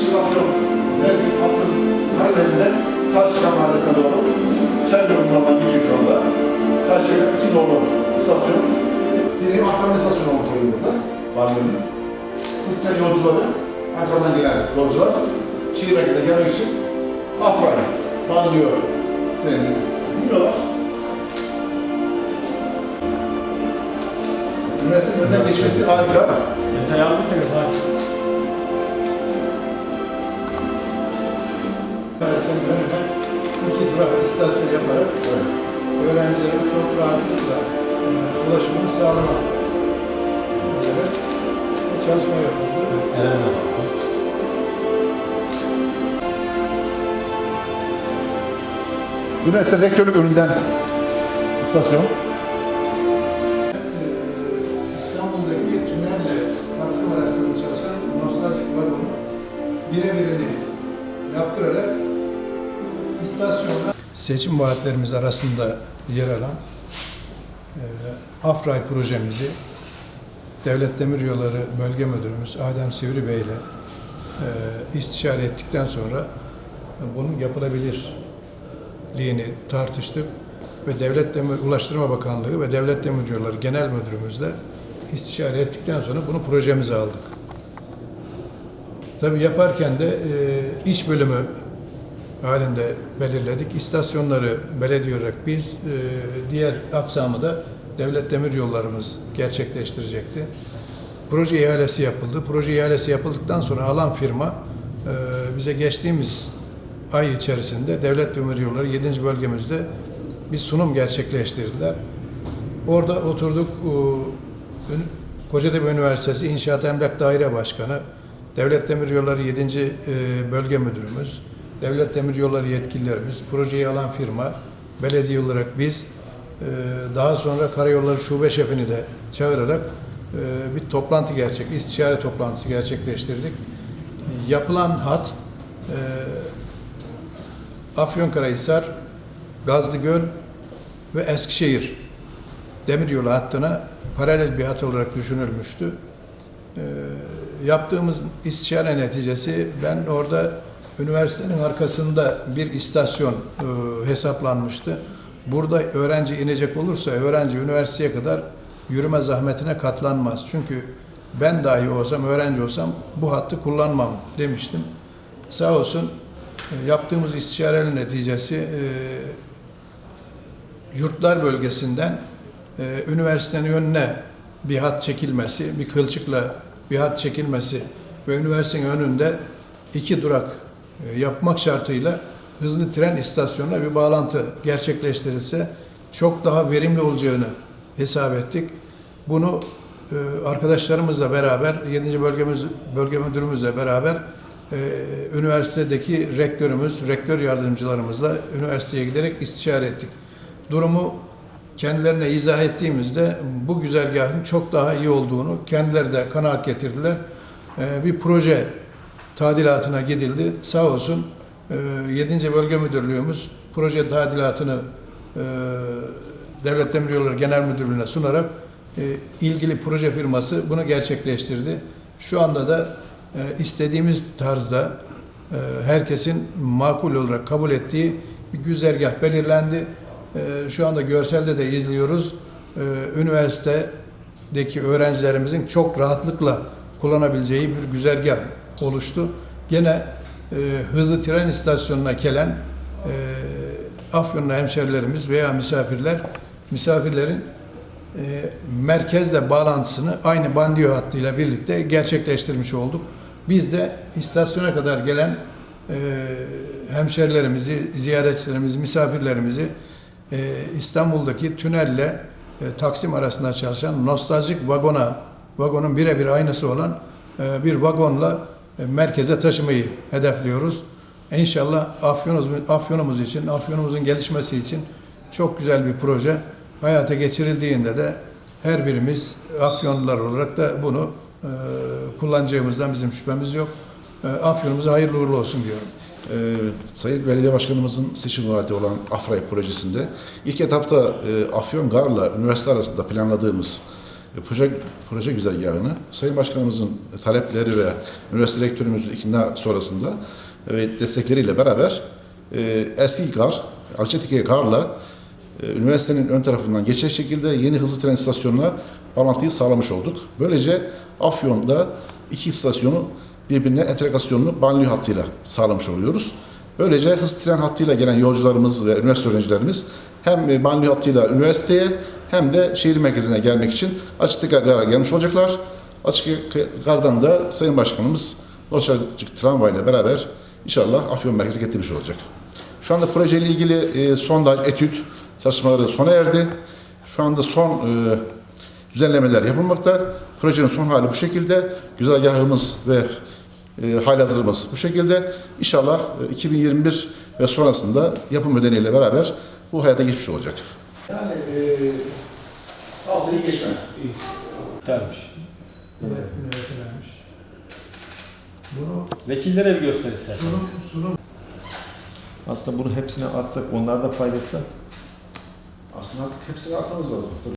Kışçı Afyon mevcut hattın paralelinde Karşıyaka Mahallesi'ne doğru Çayırın yolundan geçiyor şu anda. Karşıyaka iki nolu istasyon. Bir aktarma istasyonu olmuş oluyor burada. Varlığının. İster yolcuları, Ankara'dan gelen yolcular şehir merkezine gelmek için Afra'ya bağlanıyor treni. Biniyorlar. Üniversiteden geçmesi harika. Detay aldıysanız var. Üniversitenin önüne iki durak istasyon yaparak öğrencilerin çok rahatlıkla e, ulaşımını sağlamak üzere bir çalışma yapıldı. Eren abi. Üniversite rektörlük önünden istasyon. Ee, İstanbul'daki tünelle Taksim arasında çalışan nostaljik vagonu birebirini yaptırarak seçim vaatlerimiz arasında yer alan e, Afray projemizi Devlet Demiryolları Bölge Müdürümüz Adem Sivri Bey ile e, istişare ettikten sonra bunun yapılabilirliğini tartıştık ve Devlet Demir Ulaştırma Bakanlığı ve Devlet Demiryolları Genel Müdürümüzle istişare ettikten sonra bunu projemize aldık. Tabii yaparken de e, iş bölümü halinde belirledik. İstasyonları belediye olarak biz, e, diğer aksamı da devlet demir yollarımız gerçekleştirecekti. Proje ihalesi yapıldı. Proje ihalesi yapıldıktan sonra alan firma e, bize geçtiğimiz ay içerisinde devlet demir yolları 7. bölgemizde bir sunum gerçekleştirdiler. Orada oturduk. e, Kocatepe Üniversitesi İnşaat Emlak Daire Başkanı, Devlet Demiryolları 7. e, Bölge Müdürümüz, Devlet Demiryolları yetkililerimiz, projeyi alan firma, belediye olarak biz, e, daha sonra Karayolları Şube Şefini de çağırarak e, bir toplantı gerçek, istişare toplantısı gerçekleştirdik. Yapılan hat, e, Afyonkarahisar, Gazlıgöl ve Eskişehir demiryolu hattına paralel bir hat olarak düşünülmüştü. Yaptığımız istişare neticesi ben orada üniversitenin arkasında bir istasyon e, hesaplanmıştı. Burada öğrenci inecek olursa öğrenci üniversiteye kadar yürüme zahmetine katlanmaz. Çünkü ben dahi olsam, öğrenci olsam bu hattı kullanmam demiştim. Sağ olsun e, yaptığımız istişarenin neticesi e, yurtlar bölgesinden e, üniversitenin önüne bir hat çekilmesi, bir kılçıkla bir hat çekilmesi ve üniversitenin önünde iki durak yapmak şartıyla hızlı tren istasyonuna bir bağlantı gerçekleştirilse çok daha verimli olacağını hesap ettik. Bunu e, arkadaşlarımızla beraber, 7. bölgemiz, bölge müdürümüzle beraber e, üniversitedeki rektörümüz, rektör yardımcılarımızla üniversiteye giderek istişare ettik. Durumu kendilerine izah ettiğimizde bu güzergahın çok daha iyi olduğunu kendileri de kanaat getirdiler. Bir proje tadilatına gidildi. Sağ olsun e, 7. Bölge Müdürlüğümüz proje tadilatını e, Devlet Demiryolları Genel Müdürlüğü'ne sunarak e, ilgili proje firması bunu gerçekleştirdi. Şu anda da e, istediğimiz tarzda e, herkesin makul olarak kabul ettiği bir güzergah belirlendi. Şu anda görselde de izliyoruz. Üniversitedeki öğrencilerimizin çok rahatlıkla kullanabileceği bir güzergah oluştu. Gene e, hızlı tren istasyonuna gelen e, Afyonlu hemşerilerimiz veya misafirler, misafirlerin e, merkezle bağlantısını aynı bandiyo hattıyla birlikte gerçekleştirmiş olduk. Biz de istasyona kadar gelen e, hemşerilerimizi, ziyaretçilerimizi, misafirlerimizi e, İstanbul'daki tünelle e, Taksim arasında çalışan nostaljik vagona, vagonun birebir aynısı olan e, bir vagonla merkeze taşımayı hedefliyoruz. İnşallah Afyonumuz, Afyonumuz için, Afyonumuzun gelişmesi için çok güzel bir proje. Hayata geçirildiğinde de her birimiz Afyonlular olarak da bunu e, kullanacağımızdan bizim şüphemiz yok. E, Afyonumuza hayırlı uğurlu olsun diyorum. Ee, Sayın Belediye Başkanımızın seçim vaati olan Afray projesinde ilk etapta e, Afyon Gar'la üniversite arasında planladığımız e, proje, proje güzergahını Sayın Başkanımızın talepleri ve üniversite rektörümüzün ikna sonrasında ve destekleriyle beraber e, eski gar, Alçetike garla e, üniversitenin ön tarafından geçecek şekilde yeni hızlı tren istasyonuna bağlantıyı sağlamış olduk. Böylece Afyon'da iki istasyonu birbirine entegrasyonunu banliyö hattıyla sağlamış oluyoruz. Böylece hızlı tren hattıyla gelen yolcularımız ve üniversite öğrencilerimiz hem e, banliyö hattıyla üniversiteye hem de şehir merkezine gelmek için Açık Gar'a gelmiş olacaklar. Açık Gar'dan da Sayın Başkanımız Loçacık tramvayla beraber inşallah Afyon merkeze getirmiş olacak. Şu anda projeyle ilgili e, sondaj, etüt çalışmaları sona erdi. Şu anda son e, düzenlemeler yapılmakta. Projenin son hali bu şekilde. Güzergahımız ve e, halihazırımız bu şekilde. İnşallah e, 2021 ve sonrasında yapım ödeneğiyle beraber bu hayata geçmiş olacak. Yani e, iyi geçmez. Dermiş. Evet, yönetilenmiş. Bunu Vekillere bir göster istersen. sunum, sunum Aslında bunu hepsine atsak onlar da faydası. Aslında artık hepsini atmamız lazım.